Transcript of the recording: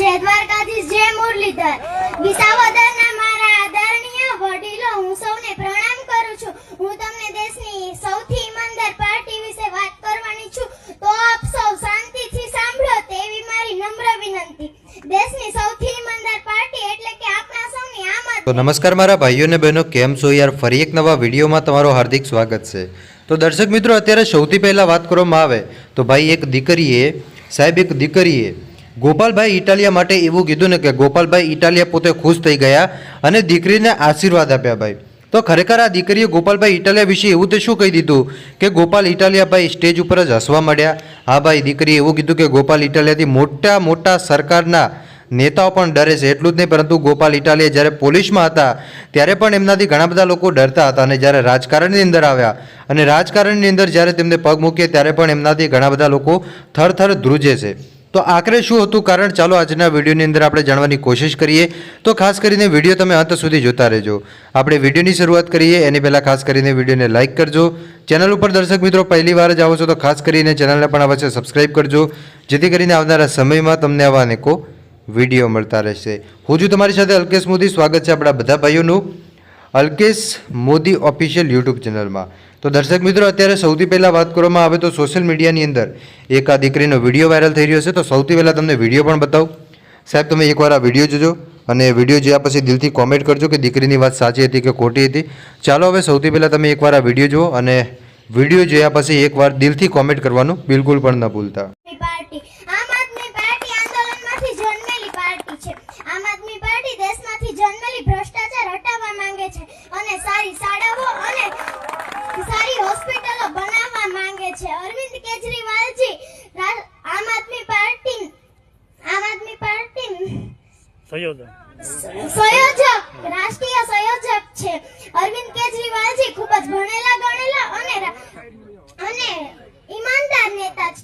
જય દ્વારકાધીશ જય મુરલીધર. વિસાવદરના મારા આદરણીય વડીલો, હું સૌને પ્રણામ કરું છું. હું તમને દેશની સૌથી ઈમાનદાર પાર્ટી વિશે વાત કરવાની છું. તો આપ સૌ શાંતિથી સાંભળો તેવી મારી નમ્ર વિનંતી. દેશની સૌથી ઈમાનદાર પાર્ટી એટલે કે આપણા સૌની આમ તો નમસ્કાર મારા ભાઈઓ અને બહેનો, કેમ છો યાર? ફરી એક નવા વિડીયોમાં તમારું હાર્દિક સ્વાગત છે. તો દર્શક મિત્રો, અત્યારે સૌથી પહેલાં વાત કરવામાં આવે તો ભાઈ એક દીકરીએ, સાહેબ, એક દીકરીએ ગોપાલભાઈ ઇટાલિયા માટે એવું કીધું ને કે ગોપાલભાઈ ઇટાલિયા પોતે ખુશ થઈ ગયા અને દીકરીને આશીર્વાદ આપ્યા ભાઈ. તો ખરેખર આ દીકરીએ ગોપાલભાઈ ઇટાલિયા વિશે એવું તો શું કહી દીધું? કે ગોપાલ ઇટાલિયા ભાઈ સ્ટેજ ઉપર જ હસવા માંડ્યા. હા ભાઈ, દીકરીએ એવું કીધું કે ગોપાલ ઇટાલિયાથી મોટા મોટા સરકારના નેતાઓ પણ ડરે છે. એટલું જ નહીં, પરંતુ ગોપાલ ઇટાલિયા જ્યારે પોલીસમાં હતા, ત્યારે પણ એમનાથી ઘણા બધા લોકો ડરતા હતા અને જ્યારે રાજકારણની અંદર આવ્યા અને રાજકારણની અંદર જ્યારે તેમને પગ મૂકીએ ત્યારે પણ એમનાથી ઘણા બધા લોકો થરથર ધ્રુજે છે. તો આખરે શું હતું? કારણ ચાલો આજના વિડીયોની અંદર આપણે જાણવાની કોશિશ કરીએ. તો ખાસ કરીને વીડિયો તમે અંત સુધી જોતા રહેજો. આપણે વિડીયોની શરૂઆત કરીએ. એની પહેલાં ખાસ કરીને વિડીયોને લાઇક કરજો. ચેનલ ઉપર દર્શક મિત્રો પહેલી વાર જ આવો છો તો ખાસ કરીને ચેનલને પણ અવશ્ય સબસ્ક્રાઇબ કરજો. જેથી કરીને આવનારા સમયમાં તમને આવા અનેકો વીડિયો મળતા રહેશે. હું છું તમારી સાથે અલ્કેશ મોદી. સ્વાગત છે આપણા બધા ભાઈઓનું. અલ્કેશ મોદી ઓફિશિયલ યુટ્યુબ ચેનલમાં તો દર્શક મિત્રો, અત્યારે સૌથી પહેલાં વાત કરવામાં આવે તો સોશિયલ મીડિયાની અંદર એક આ દીકરીનો વીડિયો વાયરલ થઈ રહ્યો છે. તો સૌથી પહેલાં તમને વીડિયો પણ બતાવું. સાહેબ, તમે એકવાર આ વીડિયો જોજો અને વીડિયો જોયા પછી દિલથી કોમેન્ટ કરજો કે દીકરીની વાત સાચી હતી કે ખોટી હતી. ચાલો હવે સૌથી પહેલાં તમે એકવાર આ વીડિયો જુઓ અને વીડિયો જોયા પછી એકવાર દિલથી કોમેન્ટ કરવાનું બિલકુલ પણ ન ભૂલતા પાર્ટી આમ આદમી પાર્ટી આંદોલનમાંથી જન્મેલી પાર્ટી છે આમ આદમી પાર્ટી દેશમાંથી જન્મેલી ભ્રષ્ટાચાર હટાવવા માંગે છે અને સારી શાળાઓ અને સારી હોસ્પિટલો બનાવવા માંગે છે અરવિંદ કેજરીવાલજી આમ આદમી પાર્ટી આમ આદમી પાર્ટી. સંયોજક સંયોજક